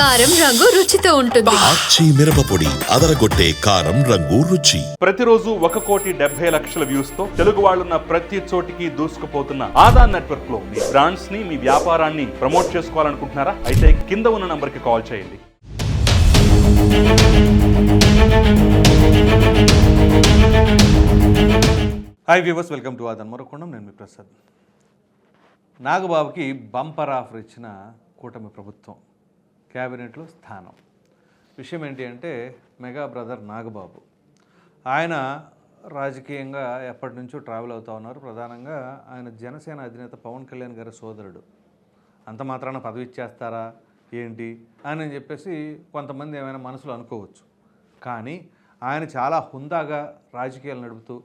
కారం రంగు రుచితో ఉంటుంది. ఆచి మిరపపొడి అదరగొట్టే కారం రంగు రుచి. ప్రతిరోజు ఒక కోటి డెబ్బై లక్షల వ్యూస్తో తెలుగు వాళ్ళున్న ప్రతి చోటికి దూసుకుపోతున్న ఆదా నెట్వర్క్లో మీ బ్రాండ్స్ని మీ వ్యాపారాన్ని ప్రమోట్ చేసుకోవాలనుకుంటున్నారా? అయితే కింద ఉన్న నంబర్కి కాల్ చేయండి. Hi viewers welcome to Aadhan మరొకొండం నేను మీ ప్రసాద్. నాగబాబుకి బంపర్ ఆఫర్ ఇచ్చిన కూటమి ప్రభుత్వం. క్యాబినెట్లో స్థానం. విషయం ఏంటి అంటే మెగా బ్రదర్ నాగబాబు. ఆయన రాజకీయంగా ఎప్పటి నుంచో ట్రావెల్ అవుతా ఉన్నారు. ప్రధానంగా ఆయన జనసేన అధినేత పవన్ కళ్యాణ్ గారి సోదరుడు. అంత మాత్రాన పదవి ఇచ్చేస్తారా? ఏంటి? అని చెప్పేసి కొంతమంది ఏమైనా మనసులో అనుకోవచ్చు. కానీ ఆయన చాలా హుందాగా రాజకీయాలు నడుపుతూ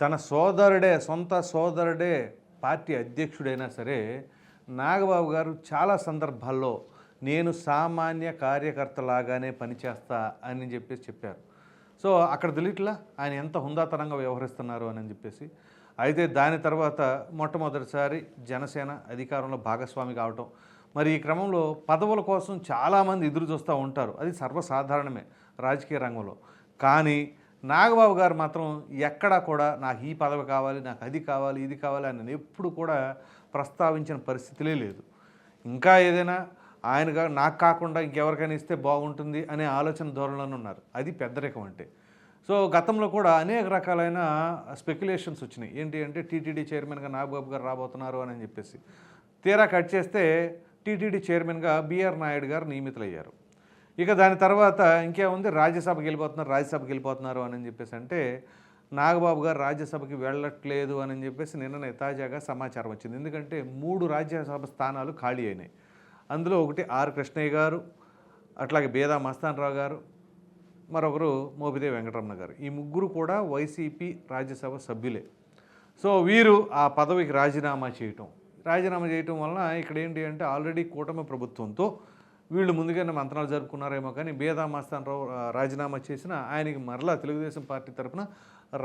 తన సోదరుడే సొంత సోదరుడే పార్టీ అధ్యక్షుడైనా సరే నాగబాబు గారు చాలా సందర్భాల్లో నేను సామాన్య కార్యకర్తలాగానే పనిచేస్తా అని చెప్పేసి చెప్పారు. సో అక్కడ దిలీట్లా ఆయన ఎంత హుందాతనంగా వ్యవహరిస్తున్నారు అని చెప్పేసి అయితే దాని తర్వాత మొట్టమొదటిసారి జనసేన అధికారంలో భాగస్వామి కావటం. మరి ఈ క్రమంలో పదవుల కోసం చాలామంది ఎదురు చూస్తూ ఉంటారు. అది సర్వసాధారణమే రాజకీయ రంగంలో. కానీ నాగబాబు గారు మాత్రం ఎక్కడా కూడా నాకు ఈ పదవి కావాలి నాకు అది కావాలి ఇది కావాలి అని ఎప్పుడు కూడా ప్రస్తావించిన పరిస్థితులే లేదు. ఇంకా ఏదైనా ఆయనగా నాకు కాకుండా ఇంకెవరికైనా ఇస్తే బాగుంటుంది అనే ఆలోచన ధోరణిలోనే ఉన్నారు. అది పెద్దరికం అంటే. సో గతంలో కూడా అనేక రకాలైన స్పెక్యులేషన్స్ వచ్చినాయి. ఏంటి అంటే టీటీడీ చైర్మన్గా నాగబాబు గారు రాబోతున్నారు అని చెప్పేసి. తీరా కట్ చేస్తే టీటీడీ చైర్మన్గా బీఆర్ నాయుడు గారు నియమితులయ్యారు. ఇక దాని తర్వాత ఇంకేముంది? రాజ్యసభకి వెళ్ళిపోతున్నారు రాజ్యసభకి వెళ్ళిపోతున్నారు అని చెప్పేసి అంటే నాగబాబు గారు రాజ్యసభకి వెళ్ళట్లేదు అని చెప్పేసి నిన్ననే తాజాగా సమాచారం వచ్చింది. ఎందుకంటే మూడు రాజ్యసభ స్థానాలు ఖాళీ అయినాయి. అందులో ఒకటి ఆర్ కృష్ణయ్య గారు అట్లాగే బేదా మస్తానరావు గారు మరొకరు మోపిదేవి వెంకటరమణ గారు. ఈ ముగ్గురు కూడా వైసీపీ రాజ్యసభ సభ్యులే. సో వీరు ఆ పదవికి రాజీనామా చేయటం. రాజీనామా చేయటం వలన ఇక్కడ ఏంటి అంటే ఆల్రెడీ కూటమి ప్రభుత్వంతో వీళ్ళు ముందుగానే మంత్రాలు జరుపుకున్నారేమో కానీ బేదా మస్తానరావు రాజీనామా చేసిన ఆయనకి మరలా తెలుగుదేశం పార్టీ తరపున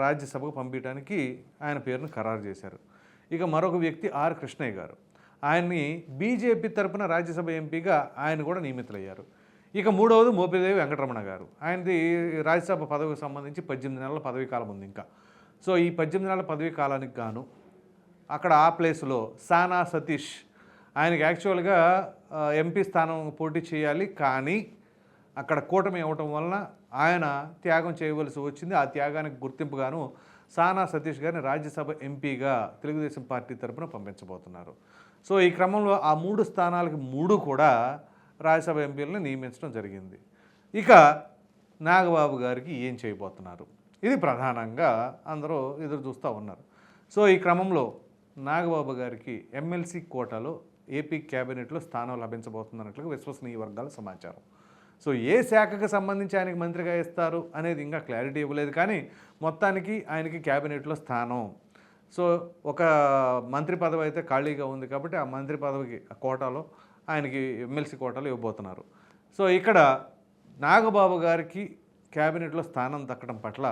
రాజ్యసభకు పంపించడానికి ఆయన పేరును ఖరారు చేశారు. ఇక మరొక వ్యక్తి ఆర్ కృష్ణయ్య గారు. ఆయన్ని బీజేపీ తరపున రాజ్యసభ ఎంపీగా ఆయన కూడా నియమితులయ్యారు. ఇక మూడవది మోపిదేవి వెంకటరమణ గారు. ఆయనది రాజ్యసభ పదవికి సంబంధించి పద్దెనిమిది నెలల పదవీ కాలం ఉంది ఇంకా. సో ఈ పద్దెనిమిది నెలల పదవీ కాలానికి గాను అక్కడ ఆ ప్లేస్లో సానా సతీష్ ఆయనకి యాక్చువల్గా ఎంపీ స్థానం పోటీ చేయాలి. కానీ అక్కడ కూటమి ఇవ్వటం వలన ఆయన త్యాగం చేయవలసి వచ్చింది. ఆ త్యాగానికి గుర్తింపుగాను సానా సతీష్ గారిని రాజ్యసభ ఎంపీగా తెలుగుదేశం పార్టీ తరపున పంపించబోతున్నారు. సో ఈ క్రమంలో ఆ మూడు స్థానాలకి మూడు కూడా రాజ్యసభ ఎంపీలను నియమించడం జరిగింది. ఇక నాగబాబు గారికి ఏం చేయబోతున్నారు? ఇది ప్రధానంగా అందరూ ఎదురు చూస్తూ ఉన్నారు. సో ఈ క్రమంలో నాగబాబు గారికి ఎమ్మెల్సీ కోటాలో ఏపీ క్యాబినెట్లో స్థానం లభించబోతుందన్నట్లుగా విశ్వసనీయ వర్గాల సమాచారం. సో ఏ శాఖకు సంబంధించి ఆయనకి మంత్రిగా ఇస్తారు అనేది ఇంకా క్లారిటీ ఇవ్వలేదు కానీ మొత్తానికి ఆయనకి క్యాబినెట్లో స్థానం సో ఒక మంత్రి పదవి అయితే ఖాళీగా ఉంది కాబట్టి ఆ మంత్రి పదవికి ఆ కోటాలో ఆయనకి ఎమ్మెల్సీ కోటాలు ఇవ్వబోతున్నారు. సో ఇక్కడ నాగబాబు గారికి క్యాబినెట్లో స్థానం దక్కడం పట్ల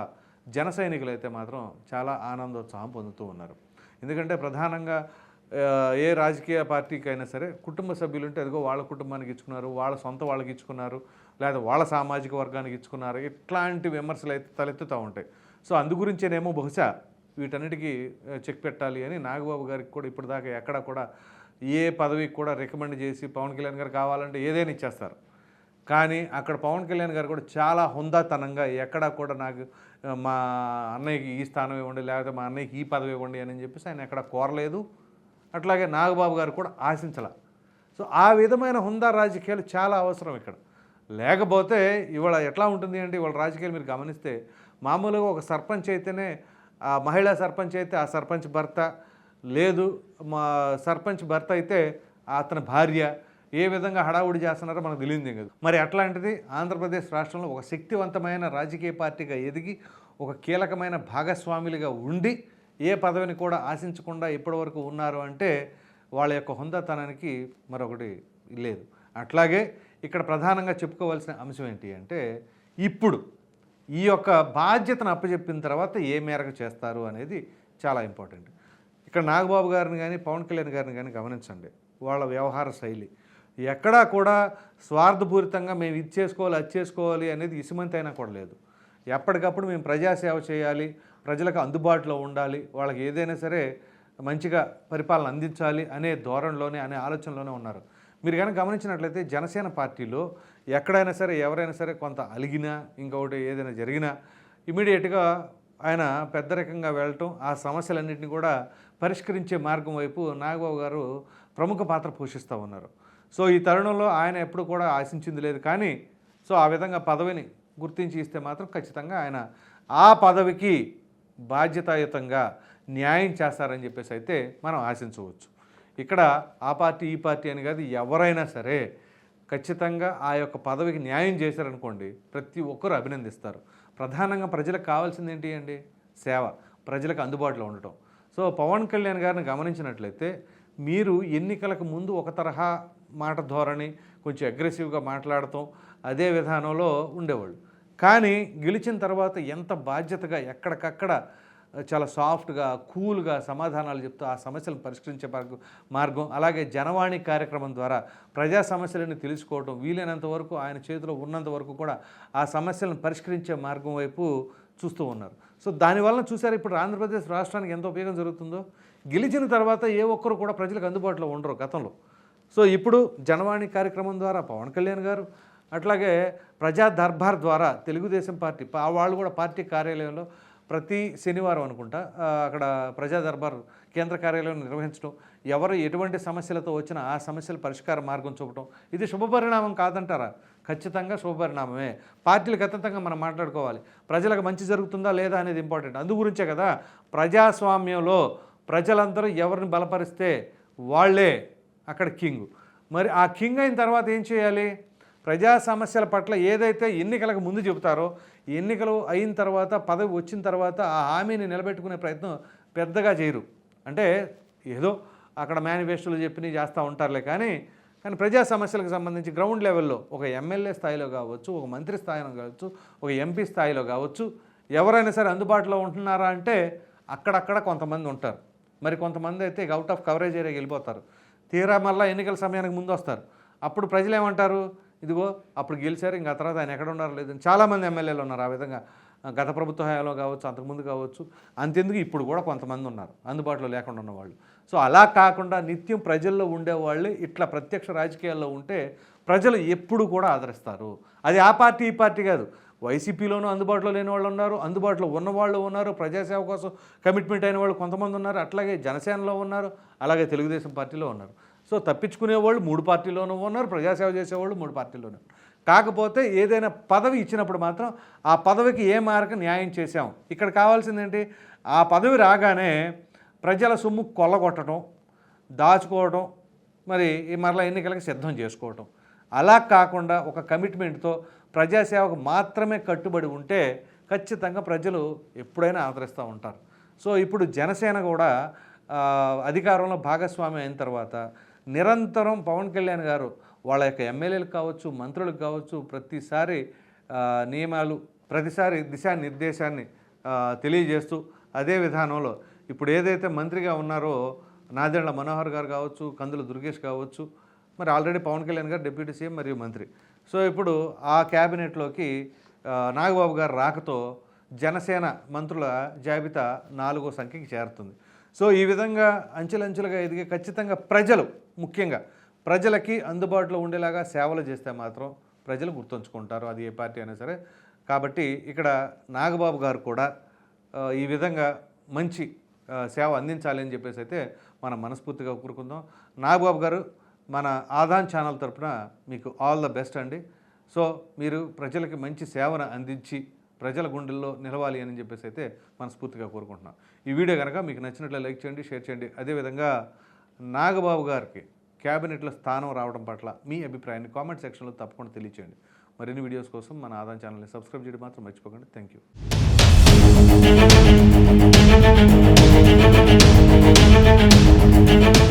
జన అయితే మాత్రం చాలా ఆనందోత్సాహం పొందుతూ ఉన్నారు. ఎందుకంటే ప్రధానంగా ఏ రాజకీయ పార్టీకి అయినా సరే కుటుంబ సభ్యులు ఉంటే అదిగో వాళ్ళ కుటుంబానికి ఇచ్చుకున్నారు వాళ్ళ సొంత వాళ్ళకి ఇచ్చుకున్నారు లేదా వాళ్ళ సామాజిక వర్గానికి ఇచ్చుకున్నారు ఇట్లాంటి విమర్శలు అయితే తలెత్తుతూ ఉంటాయి. సో అందు గురించేనేమో బహుశా వీటన్నిటికీ చెక్ పెట్టాలి అని నాగబాబు గారికి కూడా ఇప్పటిదాకా ఎక్కడ కూడా ఏ పదవికి కూడా రికమెండ్ చేసి పవన్ కళ్యాణ్ గారు కావాలంటే ఏదైనా ఇచ్చేస్తారు. కానీ అక్కడ పవన్ కళ్యాణ్ గారు కూడా చాలా హుందాతనంగా ఎక్కడా కూడా నాకు మా అన్నయ్యకి ఈ స్థానం ఇవ్వండి లేకపోతే మా అన్నయ్యకి ఈ పదవి ఇవ్వండి అని చెప్పేసి ఆయన ఎక్కడ కోరలేదు. అట్లాగే నాగబాబు గారు కూడా ఆశించాల. సో ఆ విధమైన హుందా రాజకీయాలు చాలా అవసరం ఇక్కడ. లేకపోతే ఇవాళ ఎట్లా ఉంటుంది అంటే ఇవాళ రాజకీయాలు మీరు గమనిస్తే మామూలుగా ఒక సర్పంచ్ అయితేనే ఆ మహిళా సర్పంచ్ అయితే ఆ సర్పంచ్ భర్త లేదు. మా సర్పంచ్ భర్త అయితే అతని భార్య. ఏ విధంగా హడావుడి చేస్తున్నారో మనకు తెలియదు కదా. మరి అట్లాంటిది ఆంధ్రప్రదేశ్ రాష్ట్రంలో ఒక శక్తివంతమైన రాజకీయ పార్టీగా ఎదిగి ఒక కీలకమైన భాగస్వాములుగా ఉండి ఏ పదవిని కూడా ఆశించకుండా ఇప్పటివరకు ఉన్నారు అంటే వాళ్ళ యొక్క హుందాతనానికి మరొకటి లేదు. అట్లాగే ఇక్కడ ప్రధానంగా చెప్పుకోవాల్సిన అంశం ఏంటి అంటే ఇప్పుడు ఈ యొక్క బాధ్యతను అప్పచెప్పిన తర్వాత ఏ మేరకు చేస్తారు అనేది చాలా ఇంపార్టెంట్. ఇక్కడ నాగబాబు గారిని కానీ పవన్ కళ్యాణ్ గారిని కానీ గమనించండి. వాళ్ళ వ్యవహార శైలి. ఎక్కడా కూడా స్వార్థపూరితంగా మేము ఇది చేసుకోవాలి అది చేసుకోవాలి అనేది ఇసుమంతైనా అయినా కూడా లేదు. ఎప్పటికప్పుడు మేము ప్రజాసేవ చేయాలి ప్రజలకు అందుబాటులో ఉండాలి వాళ్ళకి ఏదైనా సరే మంచిగా పరిపాలన అందించాలి అనే ధోరణిలోనే అనే ఆలోచనలోనే ఉన్నారు. మీరు కనుక గమనించినట్లయితే జనసేన పార్టీలో ఎక్కడైనా సరే ఎవరైనా సరే కొంత అలిగినా ఇంకొకటి ఏదైనా జరిగినా ఇమీడియట్గా ఆయన పెద్దరికంగా వెళ్ళటం ఆ సమస్యలన్నింటినీ కూడా పరిష్కరించే మార్గం వైపు నాగబాబు గారు ప్రముఖ పాత్ర పోషిస్తూ ఉన్నారు. సో ఈ తరుణంలో ఆయన ఎప్పుడు కూడా ఆశించింది లేదు. కానీ సో ఆ విధంగా పదవిని గుర్తించి ఇస్తే మాత్రం ఖచ్చితంగా ఆయన ఆ పదవికి బాధ్యతాయుతంగా న్యాయం చేస్తారని చెప్పేసి అయితే మనం ఆశించవచ్చు. ఇక్కడ ఆ పార్టీ ఈ పార్టీ అని కాదు ఎవరైనా సరే ఖచ్చితంగా ఆ యొక్క పదవికి న్యాయం చేశారనుకోండి ప్రతి ఒక్కరూ అభినందిస్తారు. ప్రధానంగా ప్రజలకు కావాల్సింది ఏంటి అండి? సేవ. ప్రజలకు అందుబాటులో ఉండటం. సో పవన్ కళ్యాణ్ గారిని గమనించినట్లయితే మీరు ఎన్నికలకు ముందు ఒక తరహా మాట ధోరణి కొంచెం అగ్రెసివ్గా మాట్లాడటం అదే విధానంలో ఉండేవాళ్ళు. కానీ గెలిచిన తర్వాత ఎంత బాధ్యతగా ఎక్కడికక్కడ చాలా సాఫ్ట్గా కూల్గా సమాధానాలు చెప్తూ ఆ సమస్యలను పరిష్కరించే మార్గం మార్గం అలాగే జనవాణి కార్యక్రమం ద్వారా ప్రజా సమస్యలను తెలుసుకోవడం వీలైనంత వరకు ఆయన చేతిలో ఉన్నంత వరకు కూడా ఆ సమస్యలను పరిష్కరించే మార్గం వైపు చూస్తూ ఉన్నారు. సో దానివల్ల చూసారు ఇప్పుడు ఆంధ్రప్రదేశ్ రాష్ట్రానికి ఎంత ఉపయోగం జరుగుతుందో? గెలిచిన తర్వాత ఏ ఒక్కరు కూడా ప్రజలకు అందుబాటులో ఉండరు గతంలో. సో ఇప్పుడు జనవాణి కార్యక్రమం ద్వారా పవన్ కళ్యాణ్ గారు అట్లాగే ప్రజా దర్బార్ ద్వారా తెలుగుదేశం పార్టీ పా- వాళ్ళు కూడా పార్టీ కార్యాలయంలో ప్రతి శనివారం అనుకుంటా అక్కడ ప్రజా దర్బార్ కేంద్ర కార్యాలయం నిర్వహించడం ఎవరు ఎటువంటి సమస్యలతో వచ్చినా ఆ సమస్యల పరిష్కార మార్గం చూపడం ఇది శుభపరిణామం కాదంటారా? ఖచ్చితంగా శుభపరిణామమే పార్టీలకు అతీతంగా మనం మాట్లాడుకోవాలి. ప్రజలకు మంచి జరుగుతుందా లేదా అనేది ఇంపార్టెంట్. అందు గురించే కదా ప్రజాస్వామ్యంలో ప్రజలందరూ ఎవరిని బలపరిస్తే వాళ్ళే అక్కడ కింగ్. మరి ఆ కింగ్ అయిన తర్వాత ఏం చేయాలి? ప్రజా సమస్యల పట్ల ఏదైతే ఎన్నికలకు ముందు చెబుతారో ఎన్నికలు అయిన తర్వాత పదవి వచ్చిన తర్వాత ఆ హామీని నిలబెట్టుకునే ప్రయత్నం పెద్దగా చేయరు. అంటే ఏదో అక్కడ మేనిఫెస్టోలు చెప్పినవి చేస్తూ ఉంటారులే కానీ కానీ ప్రజా సమస్యలకు సంబంధించి గ్రౌండ్ లెవెల్లో ఒక ఎమ్మెల్యే స్థాయిలో కావచ్చు ఒక మంత్రి స్థాయిలో కావచ్చు ఒక ఎంపీ స్థాయిలో కావచ్చు ఎవరైనా సరే అందుబాటులో ఉంటున్నారా అంటే అక్కడక్కడ కొంతమంది ఉంటారు. మరి కొంతమంది అయితే అవుట్ ఆఫ్ కవరేజ్ ఏరియాకి వెళ్ళిపోతారు. తీరా మళ్ళీ ఎన్నికల సమయానికి ముందు వస్తారు. అప్పుడు ప్రజలు ఏమంటారు? ఇదిగో అప్పుడు గెలిచారు ఇంకా తర్వాత ఆయన ఎక్కడ ఉన్నారు లేదని చాలామంది ఎమ్మెల్యేలు ఉన్నారు. ఆ విధంగా గత ప్రభుత్వ హయాంలో కావచ్చు అంతకుముందు కావచ్చు అంతెందుకు ఇప్పుడు కూడా కొంతమంది ఉన్నారు. అందుబాటులో లేకుండా ఉన్నవాళ్ళు. సో అలా కాకుండా నిత్యం ప్రజల్లో ఉండేవాళ్ళు ఇట్లా ప్రత్యక్ష రాజకీయాల్లో ఉంటే ప్రజలు ఎప్పుడు కూడా ఆదరిస్తారు. అది ఆ పార్టీ ఈ పార్టీ కాదు. వైసీపీలోనూ అందుబాటులో లేని వాళ్ళు ఉన్నారు అందుబాటులో ఉన్న వాళ్ళు ఉన్నారు ప్రజాసేవ కోసం కమిట్మెంట్ అయిన వాళ్ళు కొంతమంది ఉన్నారు అట్లాగే జనసేనలో ఉన్నారు అలాగే తెలుగుదేశం పార్టీలో ఉన్నారు. సో తప్పించుకునే వాళ్ళు మూడు పార్టీలోనూ ఉన్నారు ప్రజాసేవ చేసేవాళ్ళు మూడు పార్టీలోనూ కాకపోతే ఏదైనా పదవి ఇచ్చినప్పుడు మాత్రం ఆ పదవికి ఏ మార్గం న్యాయం చేశాం? ఇక్కడ కావాల్సింది ఏంటి ఆ పదవి రాగానే ప్రజల సొమ్ము కొల్లగొట్టడం దాచుకోవడం మరి మరలా ఎన్నికలకు సిద్ధం చేసుకోవటం. అలా కాకుండా ఒక కమిట్మెంట్తో ప్రజాసేవకు మాత్రమే కట్టుబడి ఉంటే ఖచ్చితంగా ప్రజలు ఎప్పుడైనా ఆదరిస్తూ ఉంటారు. సో ఇప్పుడు జనసేన కూడా అధికారంలో భాగస్వామి అయిన తర్వాత నిరంతరం పవన్ కళ్యాణ్ గారు వాళ్ళ యొక్క ఎమ్మెల్యేలకు కావచ్చు మంత్రులకు కావచ్చు ప్రతిసారి నియమాలు ప్రతిసారి దిశానిర్దేశాన్ని తెలియజేస్తూ అదే విధానంలో ఇప్పుడు ఏదైతే మంత్రిగా ఉన్నారో నాదెండ్ల మనోహర్ గారు కావచ్చు కందుల దుర్గేష్ కావచ్చు మరి ఆల్రెడీ పవన్ కళ్యాణ్ గారు డిప్యూటీ సీఎం మరియు మంత్రి. సో ఇప్పుడు ఆ క్యాబినెట్లోకి నాగబాబు గారు రాకతో జనసేన మంత్రుల జాబితా నాలుగో సంఖ్యకి చేరుతుంది. సో ఈ విధంగా అంచెలంచెలుగా ఎదిగే ఖచ్చితంగా ప్రజలు ముఖ్యంగా ప్రజలకి అందుబాటులో ఉండేలాగా సేవలు చేస్తే మాత్రం ప్రజలు గుర్తుంచుకుంటారు అది ఏ పార్టీ అయినా సరే. కాబట్టి ఇక్కడ నాగబాబు గారు కూడా ఈ విధంగా మంచి సేవ అందించాలి అని చెప్పేసి అయితే మనం మనస్ఫూర్తిగా కోరుకుందాం. నాగబాబు గారు మన ఆదాన్ ఛానల్ తరపున మీకు ఆల్ ద బెస్ట్ అండి. సో మీరు ప్రజలకి మంచి సేవను అందించి ప్రజల గుండెల్లో నిలవాలి అని చెప్పేసి అయితే మనస్ఫూర్తిగా కోరుకుంటున్నాం. ఈ వీడియో కనుక మీకు నచ్చినట్లు లైక్ చేయండి షేర్ చేయండి. అదేవిధంగా నాగబాబు గారికి క్యాబినెట్లో స్థానం రావడం పట్ల మీ అభిప్రాయాన్ని కామెంట్ సెక్షన్లో తప్పకుండా తెలియచేయండి. మరిన్ని వీడియోస్ కోసం మన ఆదాయం ఛానల్ని సబ్స్క్రైబ్ చేయడం మాత్రం మర్చిపోకండి. Thank you.